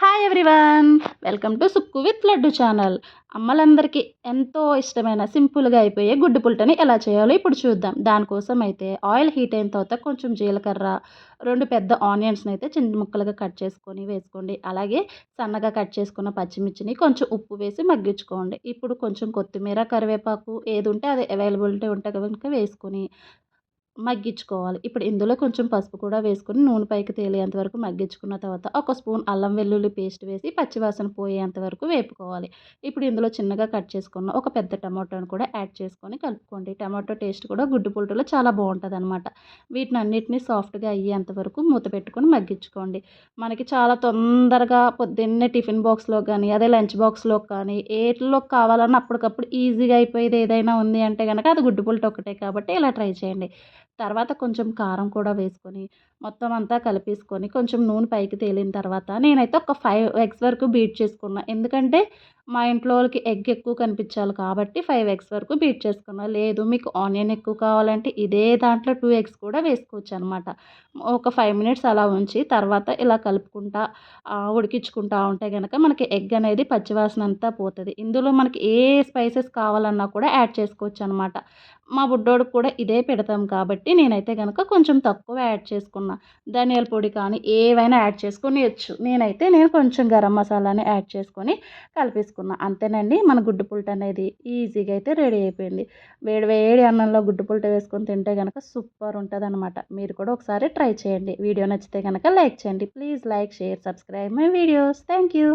Hi everyone welcome to Sukku with Laddu channel అమ్మలందరికీ ఎంతో ఇష్టమైన సింపుల్గా అయిపోయే గుడ్డు పుల్టని ఎలా చేయాలో ఇప్పుడు చూద్దాం. దానికోసం అయితే ఆయిల్ హీట్ అయిన తర్వాత కొంచెం జీలకర్ర రెండు పెద్ద ఆనియన్స్ని అయితే చిన్న ముక్కలుగా కట్ చేసుకొని వేసుకోండి. అలాగే సన్నగా కట్ చేసుకున్న పచ్చిమిర్చిని కొంచెం ఉప్పు వేసి మగ్గించుకోండి. ఇప్పుడు కొంచెం కొత్తిమీర కరివేపాకు ఏది ఉంటే అది అవైలబిలిటీ ఉంటే కనుక వేసుకొని మగ్గించుకోవాలి. ఇప్పుడు ఇందులో కొంచెం పసుపు కూడా వేసుకొని నూనె పైకి తేలేంత వరకు మగ్గించుకున్న తర్వాత ఒక స్పూన్ అల్లం వెల్లుల్లి పేస్ట్ వేసి పచ్చివాసన పోయేంత వరకు వేపుకోవాలి. ఇప్పుడు ఇందులో చిన్నగా కట్ చేసుకున్న ఒక పెద్ద టమాటోను కూడా యాడ్ చేసుకొని కలుపుకోండి. టమాటో టేస్ట్ కూడా గుడ్డు పుల్టలో చాలా బాగుంటుంది అనమాట వీటిని అన్నిటిని సాఫ్ట్గా అయ్యేంత వరకు మూత పెట్టుకొని మగ్గించుకోండి. మనకి చాలా తొందరగా పొద్దున్నే టిఫిన్ బాక్స్లో కానీ అదే లంచ్ బాక్స్లో కానీ ఏట్లో కావాలన్నా అప్పటికప్పుడు ఈజీగా అయిపోయేది ఏదైనా ఉంది అంటే కనుక అది గుడ్డు పుల్ట ఒకటే కాబట్టి ఇలా ట్రై చేయండి. తర్వాత కొంచెం కారం కూడా వేసుకొని మొత్తం అంతా కలిపేసుకొని కొంచెం నూనె పైకి తేలిన తర్వాత నేనైతే ఒక ఫైవ్ ఎగ్స్ వరకు బీట్ చేసుకున్నా. ఎందుకంటే మా ఇంట్లో వాళ్ళకి ఎగ్ ఎక్కువ కనిపించాలి కాబట్టి ఫైవ్ ఎగ్స్ వరకు బీట్ చేసుకున్నా. లేదు మీకు ఆనియన్ ఎక్కువ కావాలంటే ఇదే దాంట్లో టూ ఎగ్స్ కూడా వేసుకోవచ్చు అనమాట ఒక ఫైవ్ మినిట్స్ అలా ఉంచి తర్వాత ఇలా కలుపుకుంటా ఉడికించుకుంటా ఉంటే కనుక మనకి ఎగ్ అనేది పచ్చివాసన అంతా పోతుంది. ఇందులో మనకి ఏ స్పైసెస్ కావాలన్నా కూడా యాడ్ చేసుకోవచ్చు అనమాట మా బుడ్డోడికి కూడా ఇదే పెడతాం కాబట్టి నేనైతే కనుక కొంచెం తక్కువ యాడ్ చేసుకున్నా. ధనియాల పొడి కానీ ఏవైనా యాడ్ చేసుకొని వచ్చు నేనైతే నేను కొంచెం గరం మసాలాని యాడ్ చేసుకొని కలిపేసుకున్నా అంతేనండి మన గుడ్డు పుల్ట అనేది ఈజీగా అయితే రెడీ అయిపోయింది. వేడి వేడి అన్నంలో గుడ్డు పుల్ట వేసుకొని తింటే కనుక సూపర్ ఉంటుంది అనమాట మీరు కూడా ఒకసారి ట్రై చేయండి. వీడియో నచ్చితే కనుక లైక్ చేయండి. Please like share subscribe my videos. Thank you.